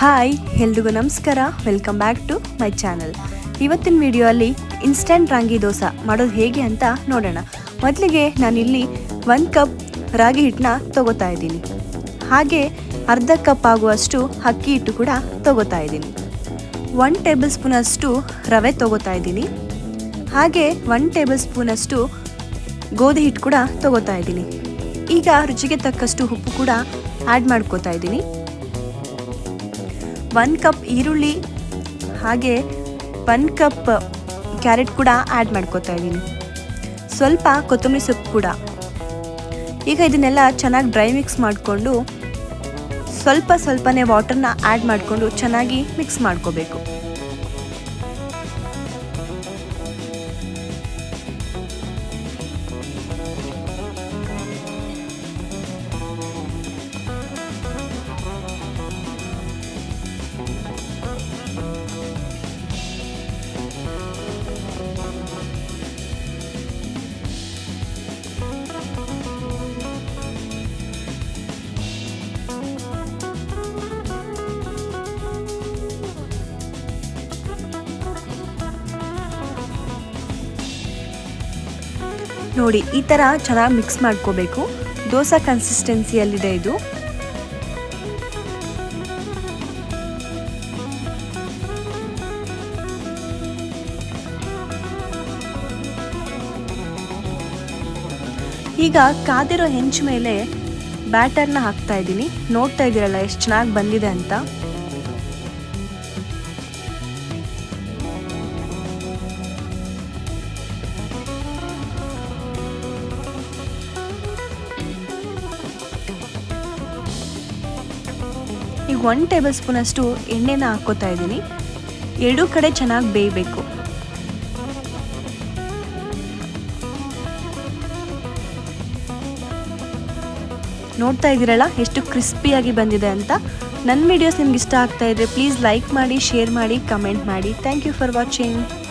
Hi, ಎಲ್ರಿಗೂ ನಮಸ್ಕಾರ. Welcome back to my channel ಇವತ್ತಿನ ವಿಡಿಯೋ ಅಲ್ಲಿ ಇನ್ಸ್ಟಂಟ್ ರಾಗಿ ದೋಸೆ ಮಾಡೋದು ಹೇಗೆ ಅಂತ ನೋಡೋಣ. ಮೊದಲಿಗೆ ನಾನಿಲ್ಲಿ ಒಂದು ಕಪ್ ರಾಗಿ ಹಿಟ್ಟನ್ನ ತಗೋತಾ ಇದ್ದೀನಿ. ಹಾಗೆ ಅರ್ಧ ಕಪ್ ಆಗುವಷ್ಟು ಅಕ್ಕಿ ಹಿಟ್ಟು ಕೂಡ ತಗೋತಾ ಇದ್ದೀನಿ. ಒನ್ ಟೇಬಲ್ ಸ್ಪೂನಷ್ಟು ರವೆ ತಗೋತಾ ಇದ್ದೀನಿ. ಹಾಗೆ ಒನ್ ಟೇಬಲ್ ಸ್ಪೂನಷ್ಟು ಗೋಧಿ ಹಿಟ್ಟು ಕೂಡ ತಗೋತಾ ಇದ್ದೀನಿ. ಈಗ ರುಚಿಗೆ ತಕ್ಕಷ್ಟು ಉಪ್ಪು ಕೂಡ ಆ್ಯಡ್ ಮಾಡ್ಕೋತಾ ಇದ್ದೀನಿ. ಒನ್ ಕಪ್ ಈರುಳ್ಳಿ, ಹಾಗೆ ಒನ್ ಕಪ್ ಕ್ಯಾರೆಟ್ ಕೂಡ ಆ್ಯಡ್ ಮಾಡ್ಕೋತಾ ಇದ್ದೀನಿ. ಸ್ವಲ್ಪ ಕೊತ್ತಂಬರಿ ಸೊಪ್ಪು ಕೂಡ. ಈಗ ಇದನ್ನೆಲ್ಲ ಚೆನ್ನಾಗಿ ಡ್ರೈ ಮಿಕ್ಸ್ ಮಾಡಿಕೊಂಡು ಸ್ವಲ್ಪ ಸ್ವಲ್ಪನೇ ವಾಟರ್ನ ಆ್ಯಡ್ ಮಾಡಿಕೊಂಡು ಚೆನ್ನಾಗಿ ಮಿಕ್ಸ್ ಮಾಡ್ಕೋಬೇಕು. ನೋಡಿ ಈ ಥರ ಚೆನ್ನಾಗಿ ಮಿಕ್ಸ್ ಮಾಡ್ಕೋಬೇಕು. ದೋಸೆ ಕನ್ಸಿಸ್ಟೆನ್ಸಿಯಲ್ಲಿದೆ ಇದು. ಈಗ ಕಾದಿರೋ ಹೆಂಚು ಮೇಲೆ ಬ್ಯಾಟರ್ನ ಹಾಕ್ತಾ ಇದ್ದೀನಿ. ನೋಡ್ತಾ ಇದ್ದೀರಲ್ಲ, ಎಷ್ಟು ಚೆನ್ನಾಗಿ ಬಂದಿದೆ ಅಂತ. ಈಗ ಒನ್ ಟೇಬಲ್ ಸ್ಪೂನಷ್ಟು ಎಣ್ಣೆನ ಹಾಕ್ಕೋತಾ ಇದ್ದೀನಿ. ಎರಡೂ ಕಡೆ ಚೆನ್ನಾಗಿ ಬೇಯಬೇಕು. ನೋಡ್ತಾ ಇದ್ದೀರಲ್ಲ? ಎಷ್ಟು ಕ್ರಿಸ್ಪಿಯಾಗಿ ಬಂದಿದೆ ಅಂತ. ನನ್ನ ವಿಡಿಯೋಸ್ ನಿಮ್ಗೆ ಇಷ್ಟ ಆಗ್ತಾ ಇದ್ರೆ ಪ್ಲೀಸ್ ಲೈಕ್ ಮಾಡಿ ಶೇರ್ ಮಾಡಿ ಕಮೆಂಟ್ ಮಾಡಿ. Thank you for watching